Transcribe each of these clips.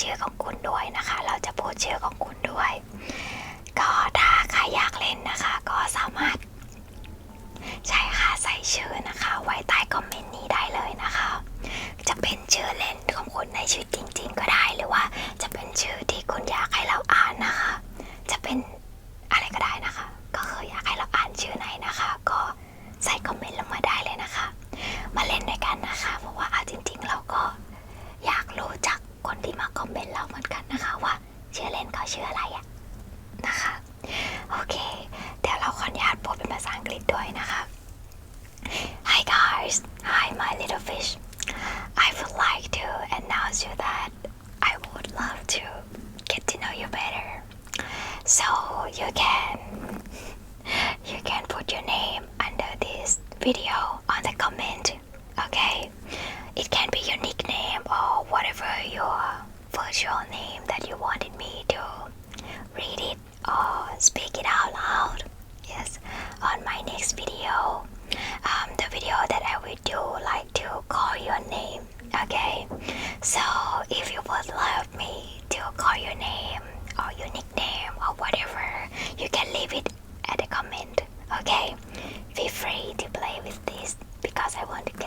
ชื่อของคุณด้วยนะคะ เราจะพูดชื่อของคุณด้วย ก็ถ้าใครอยากเล่นนะคะ ก็สามารถ ใช้ค่ะใส่ชื่อนะคะ ไว้ใต้คอมเมนต์นี้ได้เลยนะคะ จะเป็นชื่อเล่นของคุณในชีวิตจริง ๆ ก็ได้หรือว่าจะเป็นชื่อที่คุณอยากให้เราอ่านนะคะ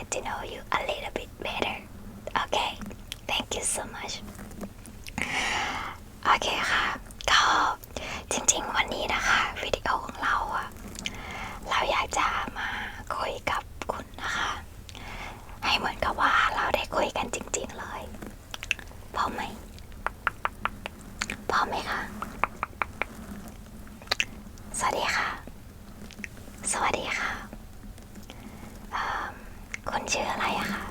got to know you a little bit better okay thank you so much โอเคค่ะ ก็จริงๆ วันนี้นะคะวิดีโอของเราอะเราอยากจะมาคุยกับคุณนะคะ ให้เหมือนกับว่าเราได้คุยกันจริง ๆ เลยพอไหมพอไหมคะ สวัสดีค่ะ สวัสดีค่ะ คนชื่ออะไรอะคะ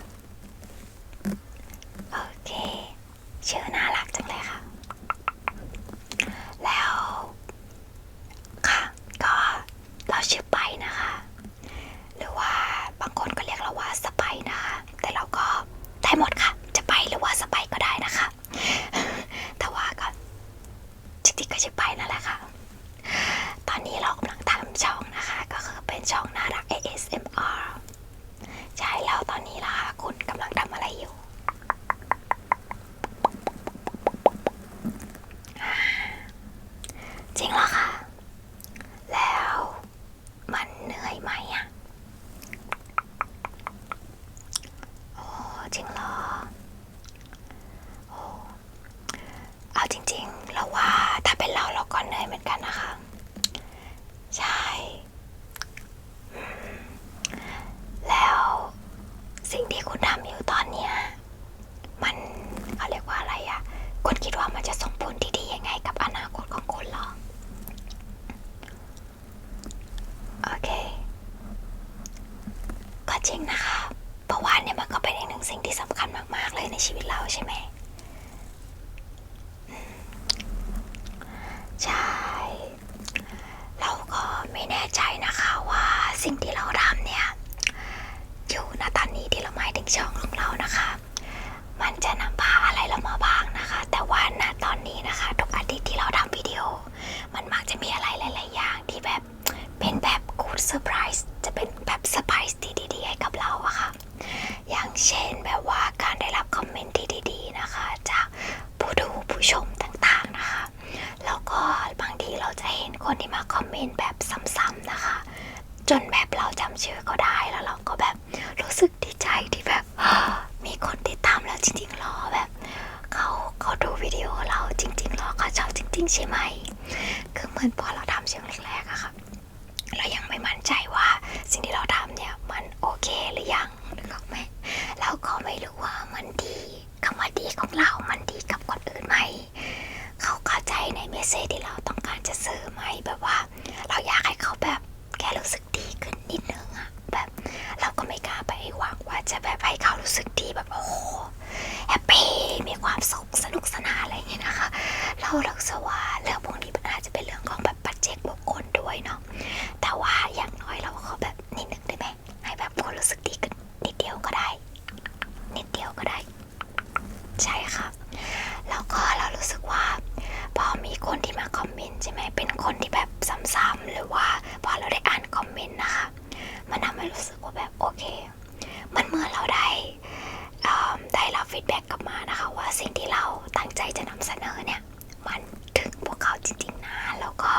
ับมานะคะว่าสิ่งที่เราตั้งใจจะนำเสนอเนี่ยมันถึงพวกเขาจริงๆนะแล้วก็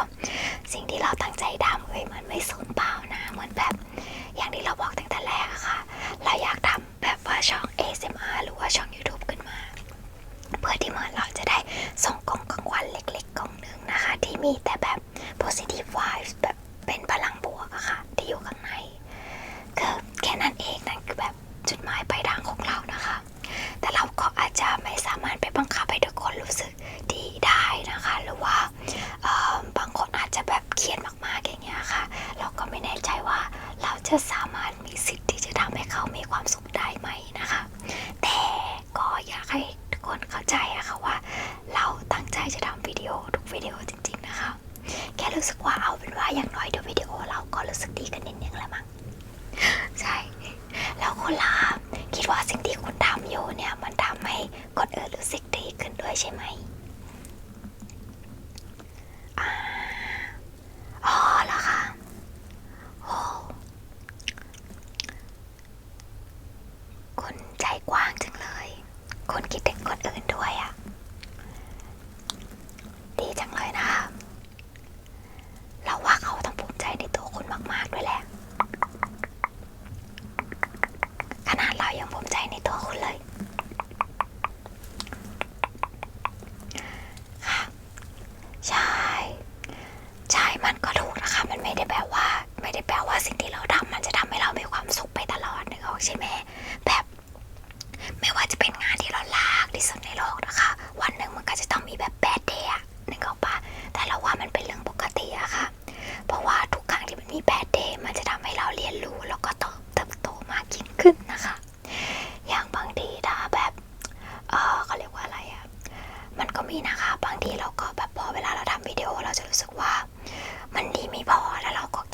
สิ่งที่เราตั้งใจทำเอ้ยมันไม่สูญเปล่านะเหมือนแบบอย่างที่เราบอกตั้งแต่แรกอะค่ะ เราอยากทำแบบว่าช่อง ASMR หรือว่าช่อง YouTube ขึ้นมา เพื่อที่เหมือนเราจะได้ส่งกล่องกลางวันเล็กๆกล่องหนึ่งนะคะ ที่มีแต่แบบ positive vibes แบบเป็นพลัง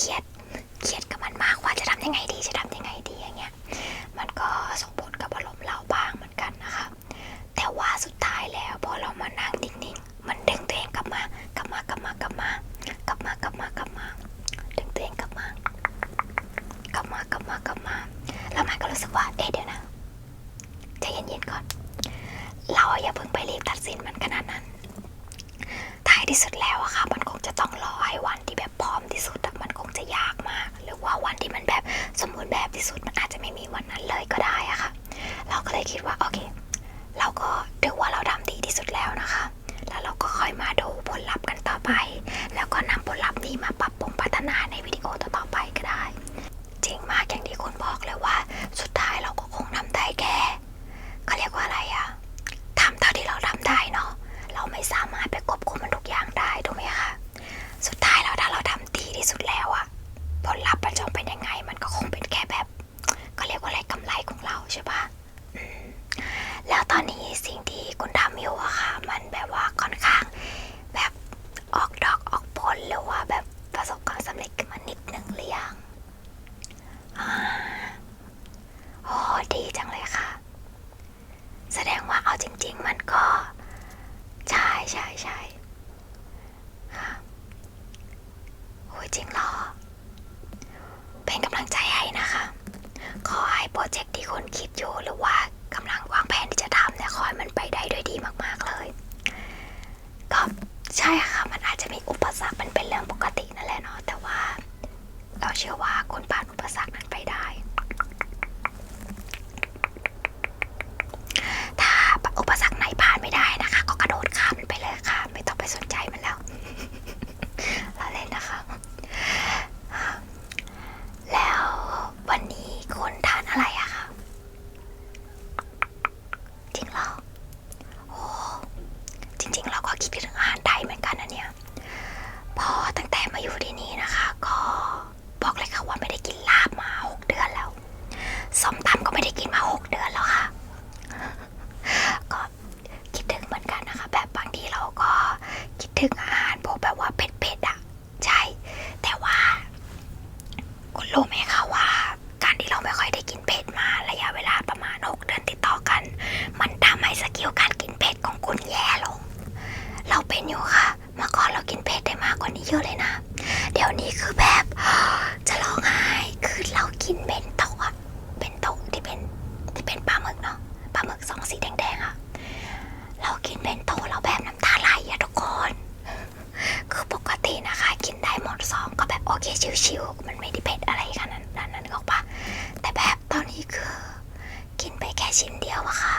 เครียด เครียดกับมันมากว่าจะทำยังไงดีจะทำยังไง ใช่ค่ะโอ้ยจริงเหรอ เป็นกำลังใจให้นะคะ ขอให้โปรเจกต์ที่คุณคิดอยู่หรือว่ากำลังวางแผนที่จะทำเนี่ยคอยมันไปได้ด้วยดีมากๆเลย ก็ใช่ค่ะ มันอาจจะมีอุปสรรคมันเป็นเรื่องปกตินั่นแหละเนาะแต่ว่า เราเชื่อว่าคุณ คิดถึงอาหารไทยเหมือนกันนะเนี่ย พอตั้งแต่มาอยู่ที่นี่นะคะ ก็บอกเลยค่ะว่าไม่ได้กินลาบมาหกเดือนแล้วสมตำก็ไม่ได้กินมาหกเดือนแล้วค่ะ ก็คิดถึงเหมือนกันนะคะ แบบบางทีเราก็คิดถึงอา องสีแดงๆอะเรากินเบนโตเราแบบน้ำตาไหลอะทุกคน คือปกตินะคะ กินได้หมดซองก็แบบโอเคชิวๆมันไม่ได้เผ็ดอะไรขนาดนั้นหรอกปะแต่แบบตอนนี้คือ กินไปแค่ชิ้นเดียวอะค่ะ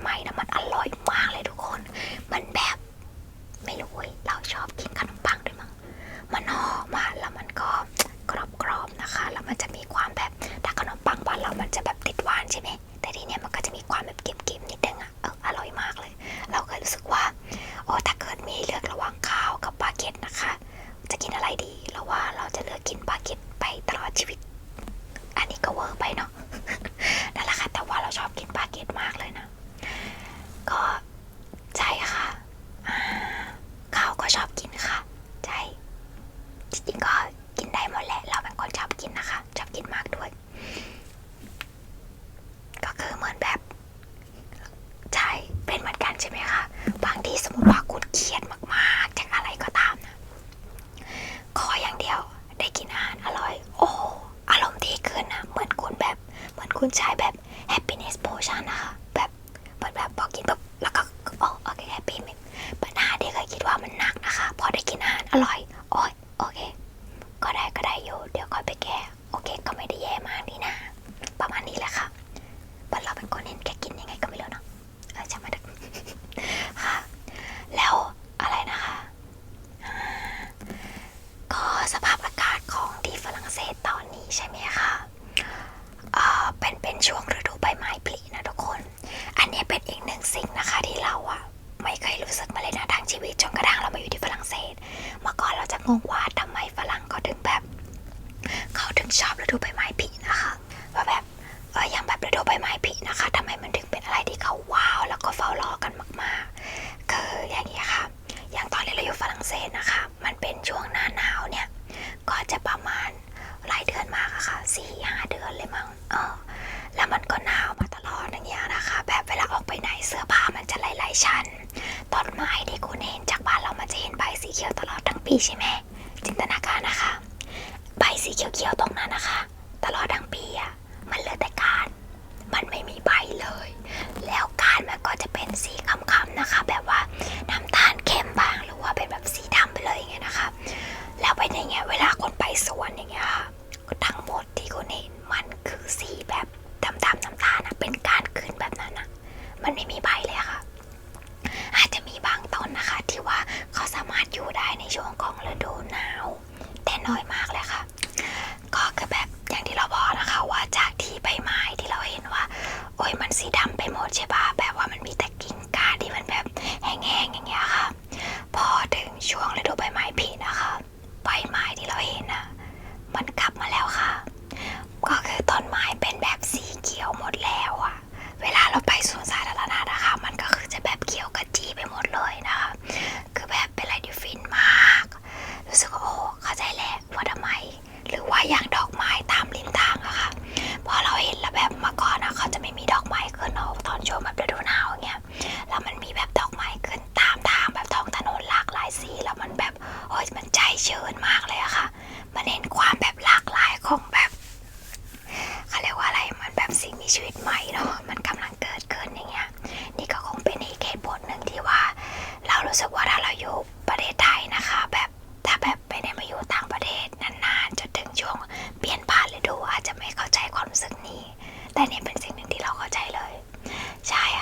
meine เขียวๆตรงนั้นนะคะ ว่าถ้าเราอยู่ประเทศไทยนะคะ แบบถ้าแบบไม่ได้มาอยู่ต่างประเทศนานๆจนถึงช่วงเปลี่ยนผ่านฤดูอาจจะไม่เข้าใจความรู้สึกนี้ แต่นี่เป็นสิ่งหนึ่งที่เราเข้าใจเลย ใช่ค่ะ